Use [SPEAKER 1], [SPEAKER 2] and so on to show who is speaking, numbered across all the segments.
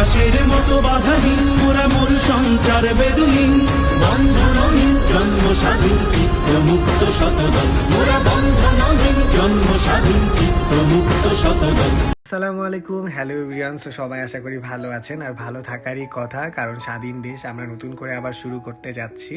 [SPEAKER 1] আকাশের মতো বাধাহীন মোরা মোর সঞ্চার বেদুহীন। বন্ধনহীন জন্ম স্বাধীন চিত্ত মুক্ত শতদল। মোরা বন্ধনহীন জন্ম স্বাধীন চিত্ত মুক্ত শতদল।
[SPEAKER 2] আসসালামু আলাইকুম। হ্যালো এভরিওয়ান সো সবাই আশা করি ভালো আছেন আর ভালো থাকারই কথা, কারণ স্বাধীন দেশ আমরা নতুন করে আবার শুরু করতে যাচ্ছি।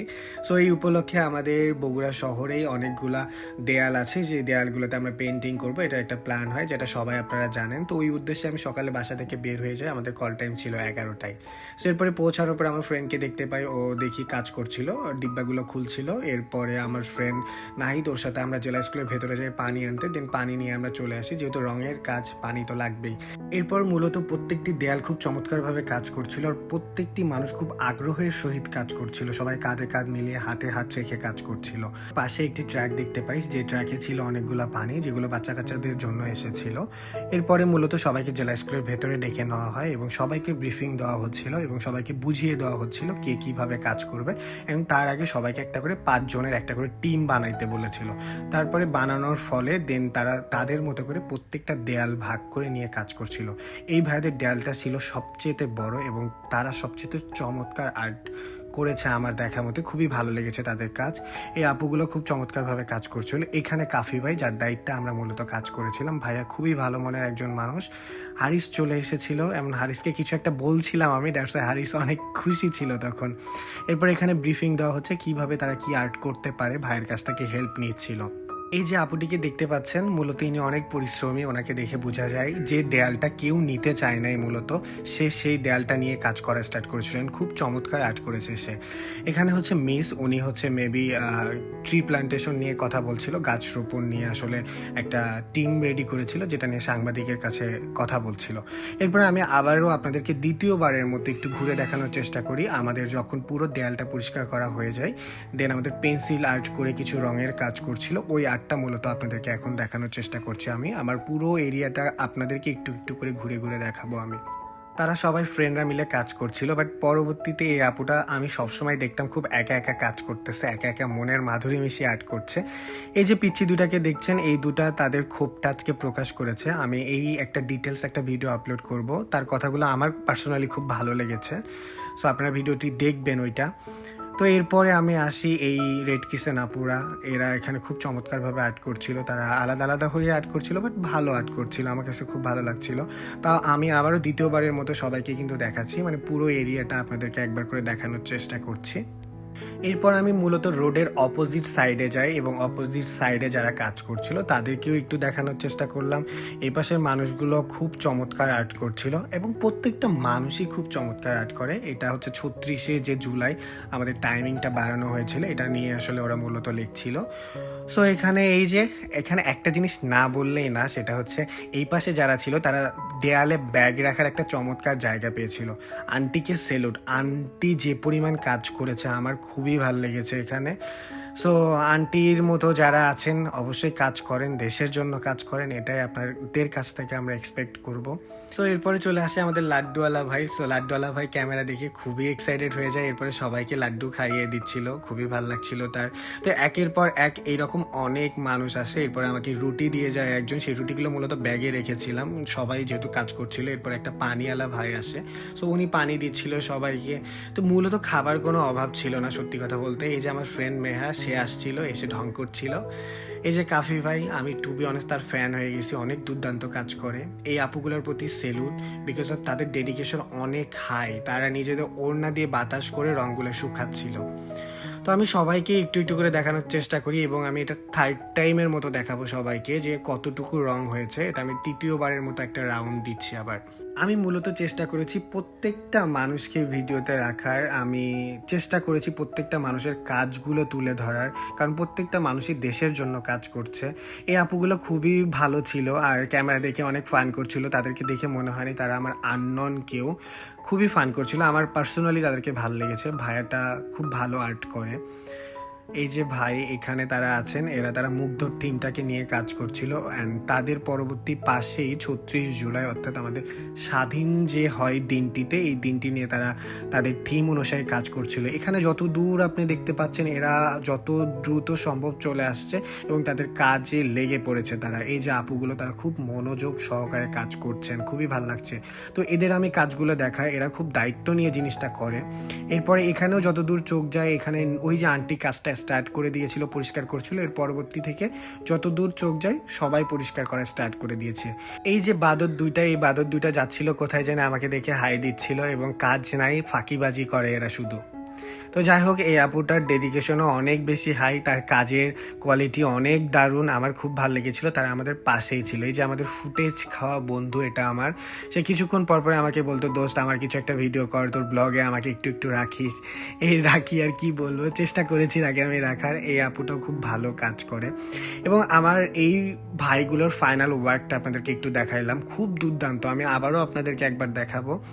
[SPEAKER 2] সো এই উপলক্ষে আমাদের বগুড়া শহরেই অনেকগুলা দেয়াল আছে। যে দেয়ালগুলোতে আমরা পেন্টিং করব এটা একটা প্ল্যান হয়, যেটা সবাই আপনারা জানেন। তো, ওই উদ্দেশ্যে আমি সকালে বাসা থেকে বের হয়ে যাই। আমাদের কল টাইম ছিল এগারোটায়। সো এরপরে পৌঁছানোর পর আমার ফ্রেন্ডকে দেখতে পাই, ও দেখি কাজ করছিল, ডিব্বাগুলো খুলছিল। এরপরে আমার ফ্রেন্ড নাহিদ, ওর সাথে আমরা জেলা স্কুলের ভেতরে যাই পানি আনতে। দেন পানি নিয়ে আমরা চলে আসি, যেহেতু রঙের কাজ, পানি তো লাগবেই এরপর মূলত প্রত্যেকটি দেয়াল খুব চমৎকারভাবে কাজ করছিল আর প্রত্যেকটি মানুষ খুব আগ্রহের সহিত কাজ করছিল। সবাই কাঁধে কাঁধ মিলিয়ে হাতে হাত রেখে কাজ করছিল। পাশে একটি ট্র্যাক দেখতে পাই, যে ট্র্যাকে ছিল অনেকগুলো পানি, যেগুলো বাচ্চা কাচ্চাদের জন্য এসেছিল। এরপরে মূলত সবাইকে জেলা স্কুলের ভেতরে ডেকে নেওয়া হয় এবং সবাইকে ব্রিফিং দেওয়া হচ্ছিল এবং সবাইকে বুঝিয়ে দেওয়া হচ্ছিল কে কীভাবে কাজ করবে এবং তার আগে সবাইকে একটা করে পাঁচ জনের একটা করে টিম বানাইতে বলেছিল। তারপরে বানানোর ফলে দেন তারা তাদের মতো করে প্রত্যেকটা দেয়াল ভাগ করে নিয়ে কাজ করছিল। এই ভাইদের দেয়ালটা ছিল সবচেয়েতে বড় এবং তারা সবচেয়ে চমৎকার আর্ট করেছে আমার দেখা মতে। খুবই ভালো লেগেছে তাদের কাজ। এই আপুগুলো খুব চমৎকারভাবে কাজ করছিল। এখানে কাফি ভাই, যার দায়িত্বে আমরা মূলত কাজ করেছিলাম, ভাইয়া খুবই ভালো মনের একজন মানুষ। হারিস চলে এসেছিল, এমন হারিসকে কিছু একটা বলছিলাম আমি দ্যাটস হারিস অনেক খুশি ছিল তখন। এরপর এখানে ব্রিফিং দেওয়া হচ্ছে কীভাবে তারা কি আর্ট করতে পারে, ভাইয়ের কাছ থেকে হেল্প নিচ্ছিল। এই যে আপুটিকে দেখতে পাচ্ছেন, মূলত ইনি অনেক পরিশ্রমী, ওনাকে দেখে বোঝা যায় যে দেয়ালটা কেউ নিতে চায় নাই মূলত। সে সেই দেয়ালটা নিয়ে কাজ করা স্টার্ট করেছিলেন, খুব চমৎকার আর্ট করেছে সে। এখানে হচ্ছে মিস, উনি হচ্ছে মেবি ট্রি প্লান্টেশন নিয়ে কথা বলছিল, গাছ রোপণ নিয়ে আসলে একটা টিম রেডি করেছিল, যেটা নিয়ে সাংবাদিকের কাছে কথা বলছিল। এরপরে আমি আবারও আপনাদেরকে দ্বিতীয়বারের মতো একটু ঘুরে দেখানোর চেষ্টা করি, আমাদের যখন পুরো দেয়ালটা পরিষ্কার করা হয়ে যায় দেন আমাদের পেন্সিল আর্ট করে কিছু রঙের কাজ করছিল, ওই আর্টটা মূলত আপনাদেরকে এখন দেখানোর চেষ্টা করছি আমি। আমার পুরো এরিয়াটা আপনাদেরকে একটু একটু করে ঘুরে ঘুরে দেখাবো আমি। তারা সবাই ফ্রেন্ডরা মিলে কাজ করছিল বাট পরবর্তীতে এই আপুটা আমি সবসময় দেখতাম খুব একা একা কাজ করতেছে, একা একা মনের মাধুরী মিশিয়ে আর্ট করছে। এই যে পিচ্ছি দুটাকে দেখছেন, এই দুটা তাদের ক্ষোভটা আজকে প্রকাশ করেছে। আমি এই একটা ডিটেলস একটা ভিডিও আপলোড করব। তার কথাগুলো আমার পার্সোনালি খুব ভালো লেগেছে। সো আপনারা ভিডিওটি দেখবেন ওইটা। তো এরপরে আমি আসি এই রেড কিসেন আপুরা এরা এখানে খুব চমৎকারভাবে অ্যাড করছিল। তারা আলাদা আলাদা হয়ে অ্যাড করছিল বাট ভালো অ্যাড করছিল। আমার কাছে খুব ভালো লাগছিল। তা আমি আবারও দ্বিতীয়বারের মতো সবাইকে কিন্তু দেখাচ্ছি। মানে পুরো এরিয়াটা আপনাদেরকে একবার করে দেখানোর চেষ্টা করছি। এরপর আমি মূলত রোডের অপোজিট সাইডে যাই এবং অপোজিট সাইডে যারা কাজ করছিল, তাদেরকেও একটু দেখানোর চেষ্টা করলাম। এই পাশের মানুষগুলো খুব চমৎকার আর্ট করছিল এবং প্রত্যেকটা মানুষই খুব চমৎকার আর্ট করে। এটা হচ্ছে ছত্রিশে যে জুলাই আমাদের টাইমিংটা বাড়ানো হয়েছিল, এটা নিয়ে আসলে ওরা মূলত লিখছিল। সো এখানে এই যে, এখানে একটা জিনিস না বললেই না, সেটা হচ্ছে এই পাশে যারা ছিল, তারা দেয়ালে ব্যাগ রাখার একটা চমৎকার জায়গা পেয়েছিল। আন্টিকে সেলুট আন্টি যে পরিমাণ কাজ করেছে, আমার খুবই ভালো লেগেছে এখানে। সো আন্টির মতো যারা আছেন, অবশ্যই কাজ করেন, দেশের জন্য কাজ করেন, এটাই আপনাদের কাছ থেকে আমরা এক্সপেক্ট করব। তো এরপরে চলে আসে আমাদের লাড্ডুওয়ালা ভাই। সো লাড্ডুওয়ালা ভাই ক্যামেরা দেখে খুবই এক্সাইটেড হয়ে যায়। এরপরে সবাইকে লাড্ডু খাইয়ে দিচ্ছিল। খুবই ভালো লাগছিল তার। তো একের পর এক এইরকম অনেক মানুষ আসে। এরপরে আমাকে রুটি দিয়ে যায় একজন। সেই রুটিগুলো মূলত ব্যাগে রেখেছিলাম। সবাই যেহেতু কাজ করছিল, এরপর একটা পানিওয়ালা ভাই আসে। সো উনি পানি দিচ্ছিল সবাইকে। তো মূলত খাবার কোনো অভাব ছিল না, সত্যি কথা বলতে। এই যে আমার ফ্রেন্ড মেহা, সে আসছিল, এসে ঢং করছিল। এই যে কাফি ভাই, আমি টু বি অনেস্ট তার ফ্যান হয়ে গেছি। অনেক দুর্দান্ত কাজ করে। এই আপুগুলোর প্রতি সেলুট বিকজ অফ তাদের ডেডিকেশন অনেক হাই তারা নিজেদের ওড়না দিয়ে বাতাস করে রঙগুলো শুকাচ্ছিল। তো আমি সবাইকে একটু একটু করে দেখানোর চেষ্টা করি এবং আমি এটা থার্ড টাইমের মতো দেখাবো সবাইকে যে কতটুকু রং হয়েছে। এটা আমি তৃতীয়বারের মতো একটা রাউন্ড দিচ্ছি আবার। আমি মূলত চেষ্টা করেছি প্রত্যেকটা মানুষকে ভিডিওতে রাখার। আমি চেষ্টা করেছি প্রত্যেকটা মানুষের কাজগুলো তুলে ধরার, কারণ প্রত্যেকটা মানুষই দেশের জন্য কাজ করছে। এই আপুগুলো খুবই ভালো ছিল আর ক্যামেরা দেখে অনেক ফান করছিল। তাদেরকে দেখে মনে হয়নি তারা আমার আননন কেউ। খুবই ফান করছিল। আমার পার্সোনালি তাদেরকে ভালো লেগেছে। ভাইয়াটা খুব ভালো আর্ট করে। এই যে ভাই এখানে তারা আছেন, এরা তারা মুগ্ধর টিমটাকে নিয়ে কাজ করছিল অ্যান্ড তাদের পরবর্তী পাশেই ছত্রিশ জুলাই অর্থাৎ আমাদের স্বাধীন যে হয় দিনটিতে, এই দিনটি নিয়ে তারা তাদের থিম অনুসারে কাজ করছিল। এখানে যত দূর আপনি দেখতে পাচ্ছেন, এরা যত দ্রুত সম্ভব চলে আসছে এবং তাদের কাজে লেগে পড়েছে তারা। এই যে আপুগুলো, তারা খুব মনোযোগ সহকারে কাজ করছেন, খুবই ভালো লাগছে। তো এদের আমি কাজগুলো দেখাই, এরা খুব দায়িত্ব নিয়ে জিনিসটা করে। এরপরে এখানেও যতদূর চোখ যায়, এখানে ওই যে আন্টি কাজটা স্টার্ট করে দিয়েছিল, পরিষ্কার করছিল। এর পরবর্তী থেকে যতদূর চোখ যায়, সবাই পরিষ্কার করা স্টার্ট করে দিয়েছে। এই যে বাদর দুইটা, এই বাদর দুইটা যাচ্ছিল কোথায় যেন আমাকে দেখে হাই দিচ্ছিল এবং কাজ নাই, ফাঁকিবাজি করে এরা শুধু। তো যাই হোক, এই আপুটার ডেডিকেশনও অনেক বেশি হাই তার কাজের কোয়ালিটি অনেক দারুণ। আমার খুব ভালো লেগেছিল, তারা আমাদের পাশেই ছিল। এই যে আমাদের ফুটেজ খাওয়া বন্ধু এটা আমার। সে কিছুক্ষণ পর পরে আমাকে বলতো, দোস্ত, আমার কিছু একটা ভিডিও কর, তোর ব্লগে আমাকে একটু একটু রাখিস। এই রাখি আর কি বলব, চেষ্টা করেছি আগে আমি রাখার। এই আপুটাও খুব ভালো কাজ করে। এবং আমার এই ভাইগুলোর ফাইনাল ওয়ার্কটা আপনাদেরকে একটু দেখাইলাম। খুব দুর্দান্ত, আমি আবারও আপনাদেরকে একবার দেখাবো।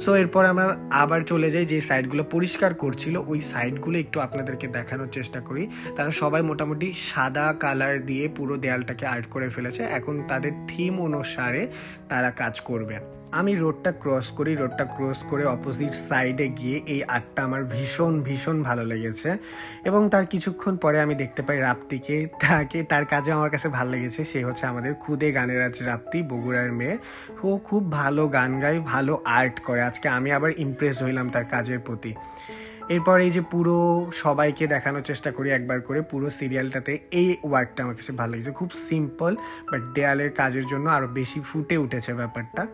[SPEAKER 2] সো এরপর আমরা আবার চলে যাই যে সাইডগুলো পরিষ্কার করছিল, ওই সাইডগুলো একটু আপনাদেরকে দেখানোর চেষ্টা করি। তারা সবাই মোটামুটি সাদা কালার দিয়ে পুরো দেয়ালটাকে আর্ট করে ফেলেছে। এখন তাদের থিম অনুসারে তারা কাজ করবে। আমি রোডটা ক্রস করি, রোডটা ক্রস করে অপোজিট সাইডে গিয়ে এই আর্টটা আমার ভীষণ ভীষণ ভালো লেগেছে। এবং তার কিছুক্ষণ পরে আমি দেখতে পাই রাপ্তিকে, তাকে, তার কাজে আমার কাছে ভালো লেগেছে। সে হচ্ছে আমাদের খুদে গানের আজ রাপ্তি, বগুড়ার মেয়ে। ও খুব ভালো গান গায়, ভালো আর্ট করে। আজকে আমি আবার ইমপ্রেস হইলাম তার কাজের প্রতি। এরপর এই যে পুরো সবাইকে দেখানোর চেষ্টা করি একবার করে, পুরো সিরিয়ালটাতে এই ওয়ার্কটা আমার কাছে ভালো লেগেছে। খুব সিম্পল বাট দেয়ালের কাজের জন্য আরও বেশি ফুটে উঠেছে ব্যাপারটা।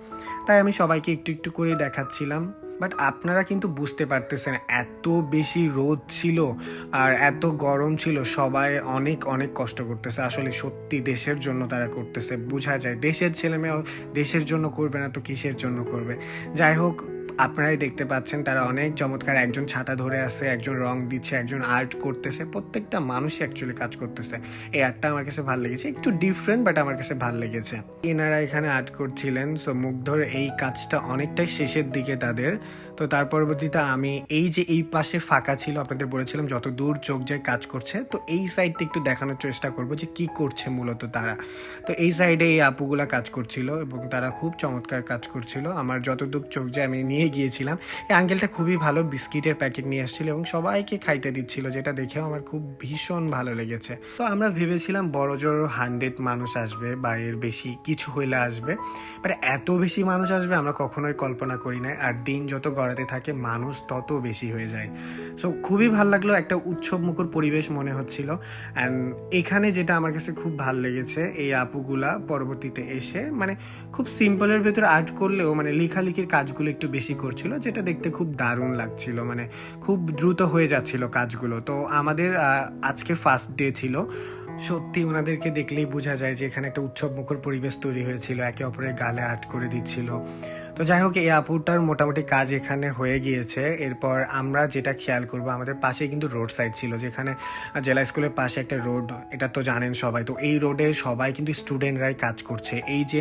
[SPEAKER 2] তাই আমি সবাইকে একটু একটু করে দেখাচ্ছিলাম। বাট আপনারা কিন্তু বুঝতে পারতেছেন, এত বেশি রোদ ছিল আর এত গরম ছিল, সবাই অনেক অনেক কষ্ট করতেছে। আসলে সত্যি দেশের জন্য তারা করতেছে, বোঝা যায়। দেশের ছেলে মেয়ে দেশের জন্য করবে না তো কিসের জন্য করবে? যাই হোক আপনারাই দেখতে পাচ্ছেন তারা অনেক চমৎকার, একজন ছাতা ধরে আছে, একজন রং দিচ্ছে, একজন আর্ট করতেছে, প্রত্যেকটা মানুষই অ্যাকচুয়ালি কাজ করতেছে। এই আর্টটা আমার কাছে ভালো লেগেছে। একটু ডিফারেন্ট বাট আমার কাছে ভালো লেগেছে। এনারা এখানে আর্ট করছিলেন সো মুগ্ধর এই কাজটা অনেকটাই শেষের দিকে তাদের। তো তার পরবর্তীতে আমি এই যে এই পাশে ফাঁকা ছিল, আপনাদের বলেছিলাম যত দূর চোখ যায় কাজ করছে, তো এই সাইডটা একটু দেখানোর চেষ্টা করব যে কি করছে মূলত তারা। তো এই সাইডে এই আপুগুলা কাজ করছিল এবং তারা খুব চমৎকার কাজ করছিল। আমার যতদূর চোখ যায় আমি নিয়ে গিয়েছিলাম। এই আঙ্কেলটা খুবই ভালো বিস্কিটের প্যাকেট নিয়ে এসেছিল এবং সবাইকে খাইতে দিচ্ছিল, যেটা দেখেও আমার খুব ভীষণ ভালো লেগেছে। তো আমরা ভেবেছিলাম বড় জোর হান্ড্রেড মানুষ আসবে বা এর বেশি কিছু হইলে আসবে বাট এত বেশি মানুষ আসবে আমরা কখনোই কল্পনা করি না আর দিন যত গড়াতে থাকে, মানুষ তত বেশি হয়ে যায়। সো খুবই ভালো লাগল, একটা উৎসব মুখর পরিবেশ মনে হচ্ছিল। অ্যান্ড এখানে যেটা আমার কাছে খুব ভালো লেগেছে, এই আপুগুলা পরবর্তীতে এসে মানে খুব সিম্পলের ভেতরে আর্ট করলেও মানে লেখালেখির কাজগুলো একটু বেশি করছিল, যেটা দেখতে খুব দারুণ লাগছিল মানে খুব দ্রুত হয়ে যাচ্ছিল কাজগুলো। তো আমাদের আজকে ফার্স্ট ডে ছিল। সত্যি ওনাদেরকে দেখলেই বোঝা যায় যে এখানে একটা উৎসব মুখর পরিবেশ তৈরি হয়েছিল, একে অপরের গালে আর্ট করে দিচ্ছিল। তো যাই হোক, এই আপুটার মোটামুটি কাজ এখানে হয়ে গিয়েছে। এরপর আমরা যেটা খেয়াল করব, আমাদের পাশে কিন্তু রোড সাইড ছিল, যেখানে জেলা স্কুলের পাশে একটা রোড, এটা তো জানেন সবাই। তো এই রোডে সবাই কিন্তু স্টুডেন্টরাই কাজ করছে। এই যে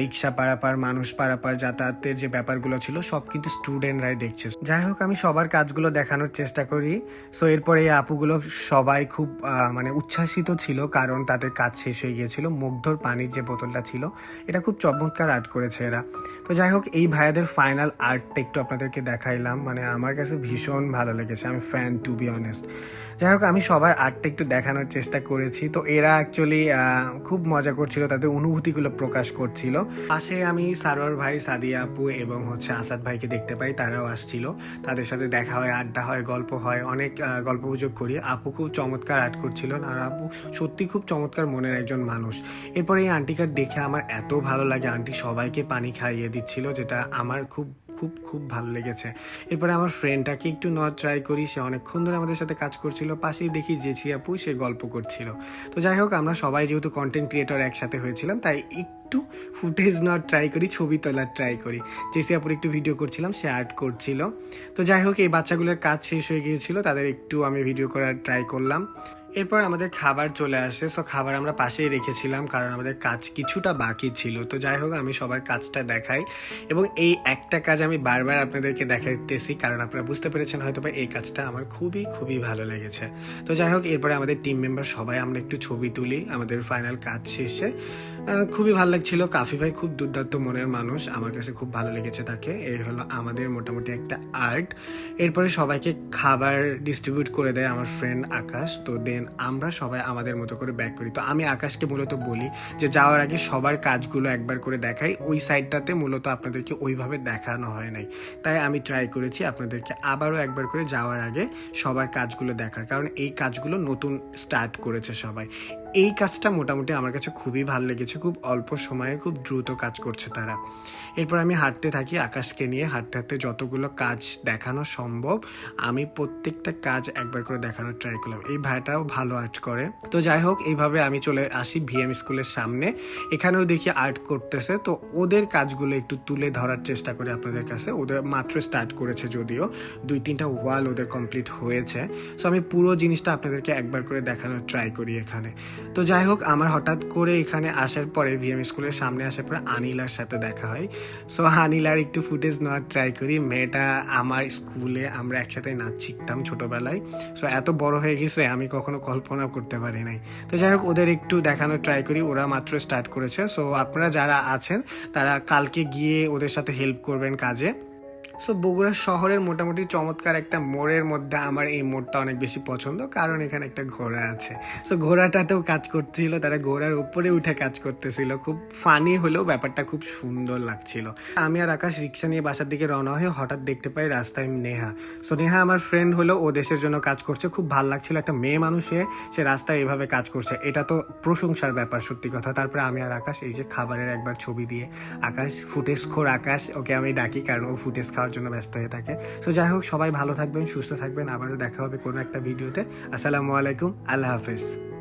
[SPEAKER 2] রিক্সা পারাপার, মানুষ পারাপার, যাতায়াতের যে ব্যাপারগুলো ছিল, সব কিন্তু স্টুডেন্টরাই দেখছে। যাই হোক, আমি সবার কাজগুলো দেখানোর চেষ্টা করি। সো, এরপরে এই আপুগুলো সবাই খুব মানে উচ্ছ্বাসিত ছিল, কারণ তাদের কাজ শেষ হয়ে গিয়েছিল। মুগ্ধর পানির যে বোতলটা ছিল, এটা খুব চমৎকার আর্ট করেছে এরা। তো যাই হোক এই ভাইয়াদের ফাইনাল আর্টটা একটু আপনাদেরকে দেখাইলাম। মানে আমার কাছে ভীষণ ভালো লেগেছে। আমি ফ্যান টু বি অনেস্ট যাই হোক, আমি সবার আর্টটা একটু দেখানোর চেষ্টা করেছি। তো এরা অ্যাকচুয়ালি খুব মজা করছিল, তাদের অনুভূতিগুলো প্রকাশ করছিল। পাশে আমি সারোয়ার ভাই, সাদিয়া আপু এবং হচ্ছে আসাদ ভাইকে দেখতে পাই, তারাও আসছিল। তাদের সাথে দেখা হয়, আড্ডা হয়, গল্প হয়, অনেক গল্প গুজব করি। আপু খুব চমৎকার আর্ট করছিল আর আপু সত্যি খুব চমৎকার মনের একজন মানুষ। এরপরে এই আন্টিকার দেখে আমার এত ভালো লাগে, আন্টি সবাইকে পানি খাইয়ে দিচ্ছিল, যেটা আমার খুব খুব খুব ভালো লেগেছে। এরপরে আমার ফ্রেন্ডটাকে একটু নেওয়ার ট্রাই করি, সে অনেকক্ষণ ধরে আমাদের সাথে কাজ করছিল, পাশেই দেখি জেছি আপু, সে গল্প করছিল। তো যাই হোক, আমরা সবাই যেহেতু কন্টেন্ট ক্রিয়েটর একসাথে হয়েছিলাম, তাই একটু ফুটেজ নেওয়ার ট্রাই করি, ছবি তোলার ট্রাই করি। জেসি আপুর একটু ভিডিও করছিলাম, সে আর্ট করছিল। তো যাই হোক, এই বাচ্চাগুলোর কাজ শেষ হয়ে গিয়েছিল, তাদের একটু আমি ভিডিও করার ট্রাই করলাম। এরপর আমাদের খাবার চলে আসে। সো খাবার আমরা পাশেই রেখেছিলাম কারণ আমাদের কাজ কিছুটা বাকি ছিল। তো যাই হোক, আমি সবার কাজটা দেখাই। এবং এই একটা কাজ আমি বারবার আপনাদেরকে দেখাইতেছি কারণ আপনারা বুঝতে পেরেছেন হয়তো বা এই কাজটা আমার খুবই খুবই ভালো লেগেছে। তো যাই হোক, এরপরে আমাদের টিম মেম্বার সবাই আমরা একটু ছবি তুলি। আমাদের ফাইনাল কাজ শেষে। খুবই ভালো লাগছিল। কাফি ভাই খুব দুর্দান্ত মনের মানুষ। আমার কাছে খুব ভালো লেগেছে তাকে। এই হলো আমাদের মোটামুটি একটা আর্ট। এরপরে সবাইকে খাবার ডিস্ট্রিবিউট করে দেয় আমার ফ্রেন্ড আকাশ। তো দেন আমরা সবাই আমাদের মতো করে ব্যাক করি। তো আমি আকাশকে মূলত বলি যে, যাওয়ার আগে সবার কাজগুলো একবার করে দেখাই। ওই সাইডটাতে মূলত আপনাদেরকে ওইভাবে দেখানো হয় নাই। তাই আমি ট্রাই করেছি আপনাদেরকে আবারও একবার করে যাওয়ার আগে সবার কাজগুলো দেখার। কারণ এই কাজগুলো নতুন স্টার্ট করেছে সবাই। এই কাজটা মোটামুটি আমার কাছে খুবই ভালো লেগেছে। খুব অল্প সময়ে খুব দ্রুত কাজ করছে তারা। এরপর আমি হাঁটতে থাকি, আকাশকে নিয়ে হাঁটতে হাঁটতে যতগুলো কাজ দেখানো সম্ভব, আমি প্রত্যেকটা কাজ একবার করে দেখানোর ট্রাই করলাম। এই ভাইটাও ভালো আর্ট করে। তো যাই হোক, এইভাবে আমি চলে আসি ভিএম স্কুলের সামনে। এখানেও দেখি আর্ট করতেছে। তো ওদের কাজগুলো একটু তুলে ধরার চেষ্টা করি আপনাদের কাছে। ওদের মাত্র স্টার্ট করেছে যদিও। দুই তিনটা ওয়াল ওদের কমপ্লিট হয়েছে। সো আমি পুরো জিনিসটা আপনাদেরকে একবার করে দেখানোর ট্রাই করি এখানে। তো যাই হোক, আমার হঠাৎ করে এখানে আসার পরে ভিএম স্কুলের সামনে আসার পরে আনিলার সাথে দেখা হয়। সো আনিলার একটু ফুটেজ নেওয়ার ট্রাই করি। মেয়েটা আমার স্কুলে আমরা একসাথে নাচ শিখতাম ছোটোবেলায়। সো এত বড় হয়ে গেছে, আমি কখনো কল্পনা করতে পারি নাই। তো যাই হোক, ওদের একটু দেখানোর ট্রাই করি, ওরা মাত্র স্টার্ট করেছে। সো আপনারা যারা আছেন, তারা কালকে গিয়ে ওদের সাথে হেল্প করবেন কাজে। সো বগুড়া শহরের মোটামুটি চমৎকার একটা মোড়ের মধ্যে আমার এই মোড়টা অনেক বেশি পছন্দ, কারণ এখানে একটা ঘোড়া আছে। সো ঘোড়াটাতেও কাজ করছিল, তারা ঘোড়ার উপরে উঠে কাজ করতেছিল। খুব ফানি হলেও ব্যাপারটা খুব সুন্দর লাগছিল। আমি আর আকাশ রিক্সা নিয়ে বাসার দিকে রওনা হয়ে হঠাৎ দেখতে পাই রাস্তায় নেহা। সো নেহা আমার ফ্রেন্ড হলো, ও দেশের জন্য কাজ করছে। খুব ভালো লাগছিল, একটা মেয়ে মানুষ হয়ে সে রাস্তায় এভাবে কাজ করছে। এটা তো প্রশংসার ব্যাপার, সত্যি কথা। তারপরে আমি আর আকাশ এই যে খাবারের একবার ছবি দিয়ে, আকাশ ফুটেজ খোর আকাশ, ওকে আমি ডাকি, কারণ ও ফুটেজ খাওয়ার জন্য ব্যস্ত হয়ে থাকে। সো যাই হোক, সবাই ভালো থাকবেন, সুস্থ থাকবেন। আবারও দেখা হবে কোনো একটা ভিডিওতে। আসসালামু আলাইকুম, আল্লাহ হাফেজ।